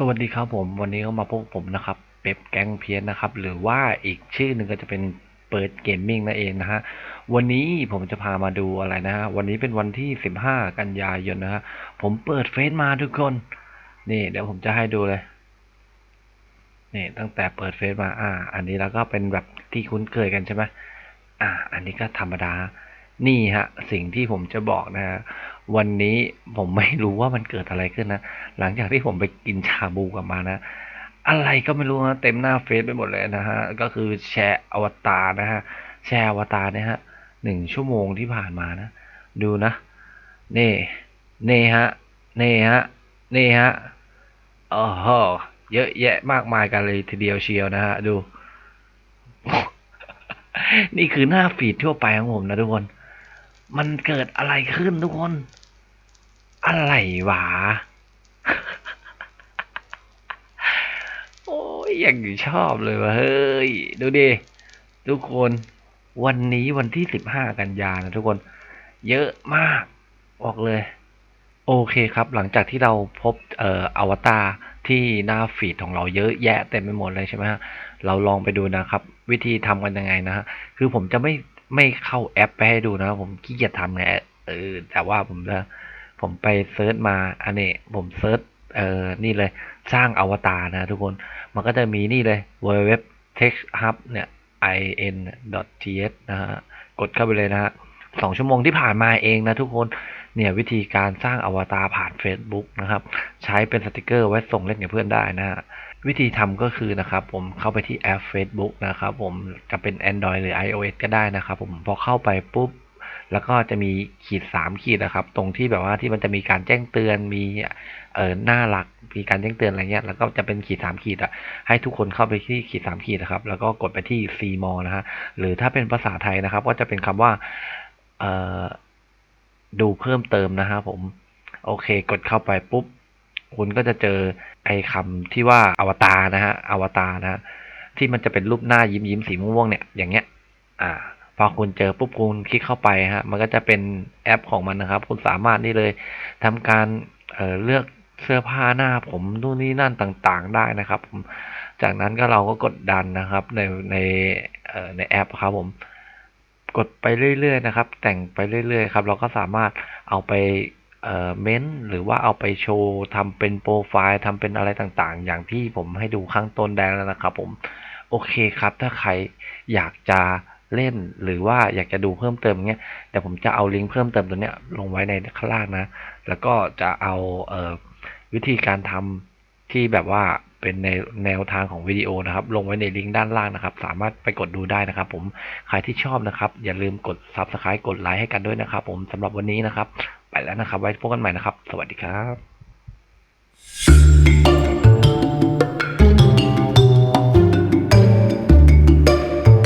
สวัสดีครับผมวันนี้ก็มาพบผมนะครับเป๊ปแก๊งเพียนนะครับ หรือว่าอีกชื่อหนึ่งก็จะเป็นเปิดเกมมิ่งนั่นเองนะฮะวันนี้ผมจะพามาดูอะไรนะฮะวันนี้เป็นวันที่ 15 กันยายนนะฮะผมเปิดเฟซมาทุกคน นี่เดี๋ยวผมจะให้ดูเลยนี่ตั้งแต่เปิดเฟซมาอ่า อันนี้แล้วก็เป็นแบบที่คุ้นเคยกันใช่ไหมอ่า อันนี้ก็ธรรมดา นี่ฮะสิ่งที่ผมจะบอกนะฮะวันนี้ผมไม่รู้ว่ามันเกิดอะไรขึ้นนะ หลังจากที่ผมไปกินชาบูกลับมานะ อะไรก็ไม่รู้นะเต็มหน้าเฟซไปหมดเลยนะฮะ ก็คือแชร์อวตารนะฮะ แชร์อวตารเนี่ยฮะหนึ่งชั่วโมงที่ผ่านมานะ ดูนะ เนี่นี่ฮะ เน่ฮะ เน่ฮะโอ้โหเยอะแยะมากมายกันเลยทีเดียวเชียวนะฮะ ดู นี่คือหน้าฟีดทั่วไปของผมนะทุกคน มันเกิดอะไรขึ้นทุกคน อะไรวะ โอ้ยอย่างชอบเลยวะเฮ้ย ดูดิ ทุกคนวันนี้วันที่สิบห้ากันยานะทุกคน เยอะมาก บอกเลย โอเคครับ หลังจากที่เราพบเอ่ออวตารที่หน้าฟีดของเราเยอะแยะเต็มไปหมดเลยใช่ไหมฮะ เราลองไปดูนะครับ วิธีทำกันยังไงนะฮะ คือผมจะไม่ ไม่เข้าแอปไปให้ดูนะผมขี้เกียจทำไงเออแต่ว่าผมจะผมไปเซิร์ชมาอันนี้ผมเซิร์ชเออนี่เลยสร้างอวตารนะทุกคนมันก็จะมีนี่เลย www text hub เนี่ย in t s นะฮะกดเข้าไปเลยนะฮะสองชั่วโมงที่ผ่านมาเองนะทุกคน เนี่ยวิธีการสร้างอวตารผ่าน Facebook นะครับ ใช้เป็นสติกเกอร์ไว้ส่งเล่นกับเพื่อนได้นะฮะวิธีทำก็คือนะครับ ผมเข้าไปที่แอป Facebook นะครับ ผมจะเป็น Android หรือ iOS ก็ได้นะครับ ผมพอเข้าไปปุ๊บ แล้วก็จะมีขีดสามขีดนะครับ ตรงที่แบบว่าที่มันจะมีการแจ้งเตือนมีเอ่อหน้าหลักมีการแจ้งเตือนอะไรเงี้ยแล้วก็จะเป็นขีดสามขีดอะให้ทุกคนเข้าไปที่ขีดสามขีดนะครับ แล้วก็กดไปที่ C m o นะฮะหรือถ้าเป็นภาษาไทยนะครับ ก็จะเป็นคำว่าเอ่อ ดูเพิ่มเติมนะครับผม โอเค กดเข้าไปปุ๊บ คุณก็จะเจอไอ้คำที่ว่าอวตารนะฮะอวตารนะฮะที่มันจะเป็นรูปหน้ายิ้มยิ้มสีม่วงเนี่ย อย่างเงี้ย อ่า พอคุณเจอปุ๊บคุณคลิกเข้าไปฮะ มันก็จะเป็นแอปของมันนะครับ คุณสามารถนี่เลยทำการเเลือกเสื้อผ้าหน้าผมนู่นนี่นั่นต่างๆ ได้นะครับ จากนั้นก็เราก็กดดันนะครับ ในในในแอปครับผม กดไปเรื่อยๆนะครับ แต่งไปเรื่อยๆครับ เราก็สามารถเอาไปเม้นหรือว่าเอาไปโชว์ทำเป็นโปรไฟล์ทำเป็นอะไรต่างๆ อย่างที่ผมให้ดูข้างต้นได้แล้วนะครับผม โอเคครับ ถ้าใครอยากจะเล่นหรือว่าอยากจะดูเพิ่มเติมเงี้ยเดี๋ยวผมจะเอาลิงก์เพิ่มเติมตัวเนี้ยลงไว้ในข้างล่างนะ แล้วก็จะเอาเอวิธีการทำที่แบบว่า เป็นในแนวทางของวิดีโอนะครับ ลงไว้ในลิงก์ด้านล่างนะครับ สามารถไปกดดูได้นะครับ ผมใครที่ชอบนะครับ อย่าลืมกด Subscribe กดไลค์ให้กันด้วยนะครับ ผมสำหรับวันนี้นะครับ ไปแล้วนะครับ ไว้พบกันใหม่นะครับ สวัสดีครับ